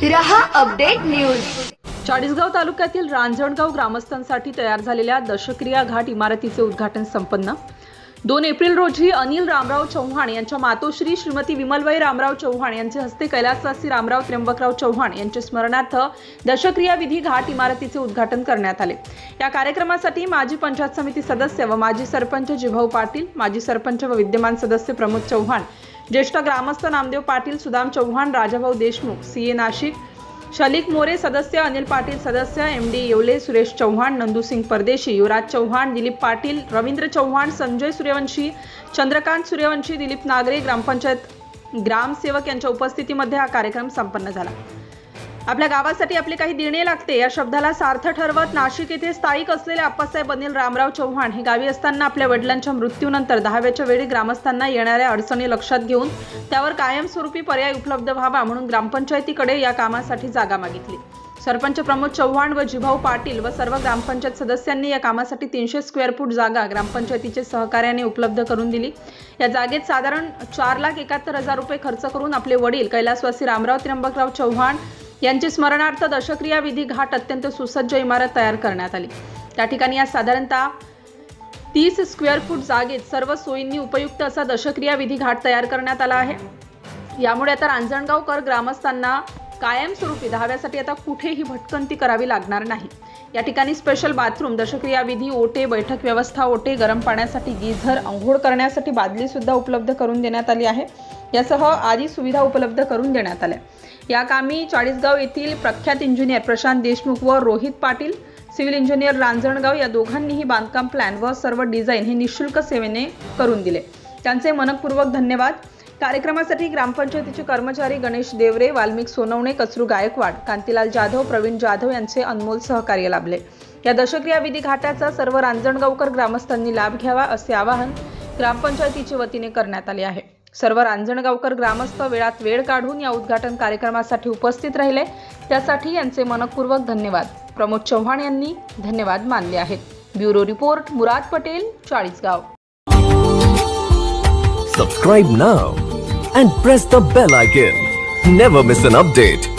तिराहा update news. Chalisgaon तालुक्यातील रांजणगाव ग्रामस्थांसाठी तयार झालेल्या दशक्रिया घाट इमारतीचे उद्घाटन संपन्न. दोन एप्रिल रोजी अनिल रामराव चव्हाण यांच्या मातोश्री श्रीमती विमलबाई रामराव चव्हाण यांचे हस्ते कैलासवासी रामराव त्र्यंबकराव चव्हाण यांच्या स्मरणार्थ दशक्रिया विधी घाट इमारतीचे उद्घाटन करण्यात आले. या कार्यक्रमासाठी माजी पंचायत समिती सदस्य व माजी सरपंच जिभाऊ पाटील माजी सरपंच व विद्यमान सदस्य प्रमोद चव्हाण ज्येष्ठ ग्रामस्थ नामदेव पाटील सुदाम चव्हाण राजाभाऊ देशमुख सी ए नाशिक शलिक मोरे सदस्य अनिल पाटील सदस्य एम डी येवले सुरेश चव्हाण नंदूसिंग परदेशी युवराज चव्हाण दिलीप पाटील रवींद्र चव्हाण संजय सूर्यवंशी चंद्रकांत सूर्यवंशी दिलीप नागरे ग्रामपंचायत ग्रामसेवक यांच्या उपस्थितीमध्ये हा कार्यक्रम संपन्न झाला. आपल्या गावासाठी आपली काही देणे लागते. या शब्दाला सार्थ ठरवत नाशिक येथे स्थायिक असलेले आप्पासाहेब अनिल रामराव चव्हाण हे गावी असताना आपल्या वडिलांच्या मृत्यूनंतर दहाव्याच्या वेळी ग्रामस्थांना येणाऱ्या अडचणी लक्षात घेऊन त्यावर कायमस्वरूपी पर्याय उपलब्ध व्हावा म्हणून ग्रामपंचायतीकडे या कामासाठी जागा मागितली. सरपंच प्रमोद चव्हाण व जिभाऊ पाटील व सर्व ग्रामपंचायत सदस्यांनी या कामासाठी तीनशे स्क्वेअर फूट जागा ग्रामपंचायतीचे सहकार्याने उपलब्ध करून दिली. या जागेत साधारण चार लाख एकाहत्तर हजार रुपये खर्च करून आपले वडील कैलासवासी रामराव त्र्यंबकराव चव्हाण यांचे स्मरणार्थ दशक्रिया विधी घाट अत्यंत सुसज्ज इमारत तयार करण्यात आली. त्या ठिकाणी आज साधारणतः तीस स्क्वेअर फूट जागेत सर्व सोयींनी उपयुक्त असा दशक्रिया विधी घाट तयार करण्यात आला आहे. यामुळे आता रांजणगावकर ग्रामस्थांना कायमस्वरूपी धाव्यासाठी आता कुठेही भटकंती करावी लागणार नाही. या ठिकाणी स्पेशल बाथरूम दशक्रिया विधी ओटे बैठक व्यवस्था ओटे गरम पाण्यासाठी गीझर अंघोळ करण्यासाठी बादलीसुद्धा उपलब्ध करून देण्यात आली आहे. यासह आदी सुविधा उपलब्ध करून देण्यात आल्या. या कामी चाळीसगाव येथील प्रख्यात इंजिनियर प्रशांत देशमुख व रोहित पाटील सिव्हिल इंजिनियर रांजणगाव या दोघांनीही बांधकाम प्लॅन व सर्व डिझाईन हे निशुल्क सेवेने करून दिले. त्यांचे मनपूर्वक धन्यवाद. कार्यक्रमासाठी ग्रामपंचायतीचे कर्मचारी गणेश देवरे वाल्मिक सोनवणे कचरू गायकवाड कांतीलाल जाधव प्रवीण जाधव यांचे अनमोल सहकार्य लाभले. या दशक्रिया विधी घाटाचा सर्व रांजणगावकर ग्रामस्थांनी लाभ घ्यावा असे आवाहन ग्रामपंचायतीच्या वतीने करण्यात आले आहे. सर्व रांजणगावकर ग्रामस्थ वेळात वेळ काढून या उद्घाटन कार्यक्रमासाठी उपस्थित राहिले. त्यासाठी यांचे मनपूर्वक धन्यवाद. प्रमोद चव्हाण यांनी धन्यवाद मानले आहेत. Bureau report Murad Patel Chalisgaon. Subscribe now and press the bell icon never miss an update